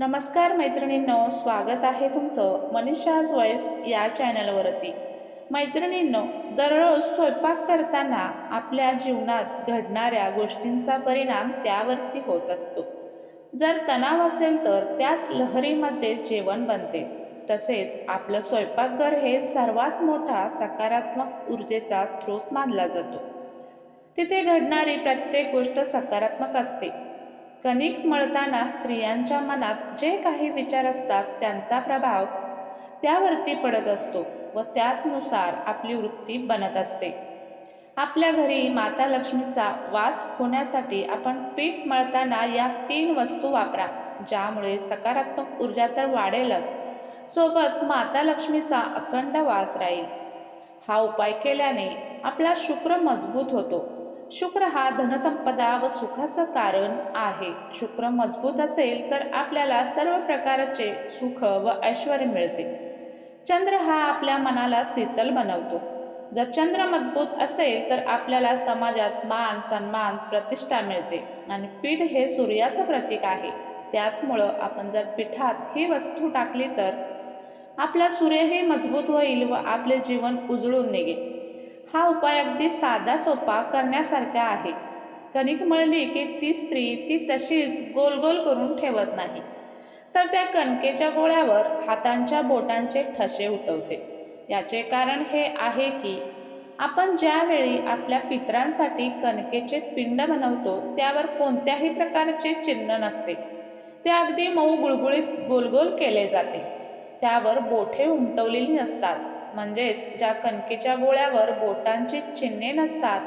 नमस्कार मैत्रिणींनो स्वागत आहे तुमचं मनीषाज वॉइस या चॅनलवरती. मैत्रिणींनो दररोज स्वयंपाक करताना आपल्या जीवनात घडणाऱ्या गोष्टींचा परिणाम त्यावरती होत असतो. जर तणाव असेल तर त्याच लहरीमध्ये जेवण बनते. तसेच आपलं स्वयंपाकघर हे सर्वात मोठा सकारात्मक ऊर्जेचा स्रोत मानला जातो. तिथे घडणारी प्रत्येक गोष्ट सकारात्मक असते. कणिक मळताना स्त्रियांच्या मनात जे काही विचार असतात त्यांचा प्रभाव त्यावरती पडत असतो व त्याचनुसार आपली वृत्ती बनत असते. आपल्या घरी माता लक्ष्मीचा वास होण्यासाठी आपण पीठ मळताना या तीन वस्तू वापरा ज्यामुळे सकारात्मक ऊर्जा तर वाढेलच. सोबत माता लक्ष्मीचा अखंड वास राहील. हा उपाय केल्याने आपला शुक्र मजबूत होतो. शुक्र हा धनसंपदा व सुखाचं कारण आहे. शुक्र मजबूत असेल तर आपल्याला सर्व प्रकारचे सुख व ऐश्वर मिळते. चंद्र हा आपल्या मनाला शीतल बनवतो. जर चंद्र मजबूत असेल तर आपल्याला समाजात मान सन्मान प्रतिष्ठा मिळते आणि पीठ हे सूर्याचं प्रतीक आहे. त्याचमुळं आपण जर पिठात ही वस्तू टाकली तर आपला सूर्यही मजबूत होईल व आपले जीवन उजळून निघेल. हा उपाय अगदी साधा सोपा करण्यासारखा आहे. कणिक मळली की ती स्त्री ती तशीच गोल गोल करून ठेवत नाही. तर त्या कणकेच्या गोळ्यावर हातांच्या बोटांचे ठसे उठवते. याचे कारण हे आहे की आपण ज्यावेळी आपल्या पित्रांसाठी कणकेचे पिंड बनवतो त्यावर कोणत्याही प्रकारचे चिन्ह नसते. ते अगदी मऊ गुळगुळीत गोलगोल केले जाते. त्यावर बोठे उमटवलेली नसतात. म्हणजेच ज्या कणकेच्या गोळ्यावर बोटांची चिन्हे नसतात.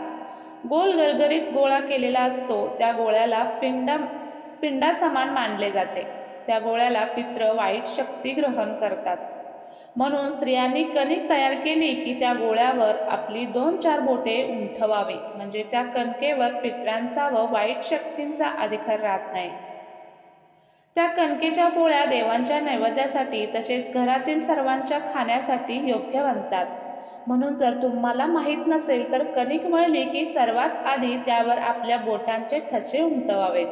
गोल गरगरीत गोळा केलेला असतो त्या गोळ्याला पिंडा पिंडासमान मानले जाते. त्या गोळ्याला पित्र वाईट शक्ती ग्रहण करतात. म्हणून स्त्रियांनी कणिक तयार केली की त्या गोळ्यावर आपली दोन चार बोटे उंठवावी. म्हणजे त्या कणकेवर पित्रांचा व वाईट शक्तींचा अधिकार राहत नाही. त्या कणकेच्या पोळ्या देवांच्या नैवेद्यासाठी तसेच घरातील सर्वांच्या खाण्यासाठी योग्य बनतात. म्हणून जर तुम्हाला माहीत नसेल तर कणिक मळली की सर्वात आधी त्यावर आपल्या बोटांचे ठसे उमटवावेत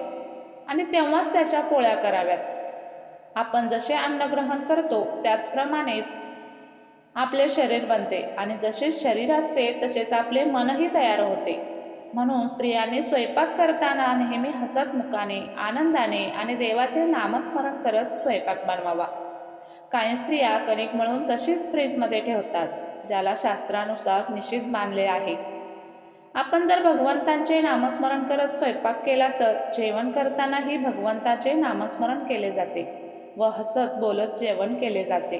आणि तेव्हाच त्याच्या पोळ्या कराव्यात. आपण जसे अन्नग्रहण करतो त्याचप्रमाणेच आपले शरीर बनते आणि जसे शरीर असते तसेच आपले मनही तयार होते. म्हणून स्त्रियांनी स्वयंपाक करताना नेहमी हसत मुखाने आनंदाने आणि देवाचे नामस्मरण करत स्वयंपाक बनवावा. काही स्त्रिया कणिक म्हणून तशीच फ्रीजमध्ये ठेवतात ज्याला शास्त्रानुसार निषिद्ध मानले आहे. आपण जर भगवंतांचे नामस्मरण करत स्वयंपाक केला तर जेवण करतानाही भगवंताचे नामस्मरण केले जाते व हसत बोलत जेवण केले जाते.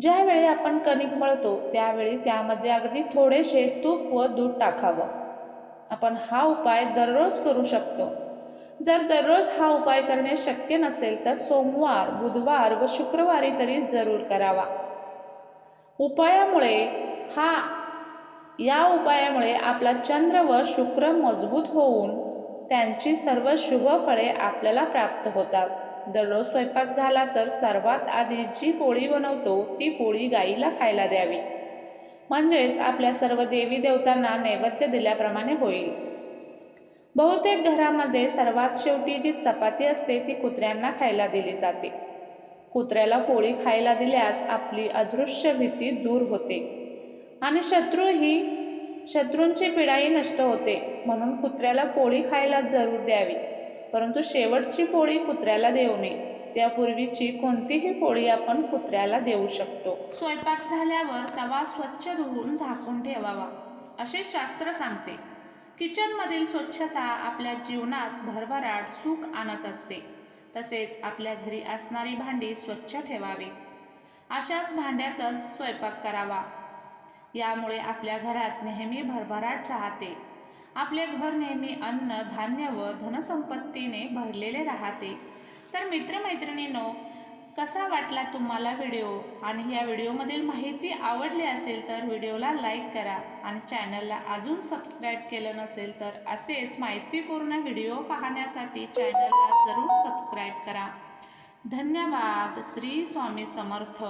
ज्यावेळी आपण कणिक मळतो त्यावेळी त्यामध्ये अगदी थोडेसे तूप व दूध टाकावं. आपण हा उपाय दररोज करू शकतो. जर दररोज हा उपाय करणे शक्य नसेल तर सोमवार बुधवार व शुक्रवारी तरी जरूर करावा. उपायामुळे हा या उपायामुळे आपला चंद्र व शुक्र मजबूत होऊन त्यांची सर्व शुभ फळे आपल्याला प्राप्त होतात. दररोज स्वयंपाक झाला तर सर्वात आधी जी पोळी बनवतो ती पोळी गाईला खायला द्यावी. म्हणजेच आपल्या सर्व देवी देवतांना नैवेद्य दिल्याप्रमाणे होईल. बहुतेक घरामध्ये सर्वात शेवटी जी चपाती असते ती कुत्र्यांना खायला दिली जाते. कुत्र्याला पोळी खायला दिल्यास आपली अदृश्य भीती दूर होते आणि शत्रू ही शत्रूंची पिढाई नष्ट होते. म्हणून कुत्र्याला पोळी खायला जरूर द्यावी परंतु शेवटची पोळी कुत्र्याला देऊ नये. त्यापूर्वीची कोणतीही पोळी आपण कुत्र्याला देऊ शकतो. स्वयंपाक झाल्यावर तवा स्वच्छ धुवून झाकून ठेवावा. असे शास्त्र सांगते. किचनमधील स्वच्छता आपल्या जीवनात भरभराट सुख आणत असते. तसेच आपल्या घरी असणारी भांडी स्वच्छ ठेवावी. अशाच भांड्यातच स्वयंपाक करावा. यामुळे आपल्या घरात नेहमी भरभराट राहते. आपले घर नेहमी अन्न धान्य व धनसंपत्तीने भरलेले राहते. तर मित्रमैत्रिणींनो कसा वाटला तुम्हाला व्हिडिओ? आणि या व्हिडिओमधील माहिती आवडली असेल तर व्हिडिओला लाईक करा आणि चॅनलला अजून सबस्क्राईब केलं नसेल तर असेच माहितीपूर्ण व्हिडिओ पाहण्यासाठी चॅनलला जरूर सबस्क्राईब करा. धन्यवाद. श्री स्वामी समर्थ.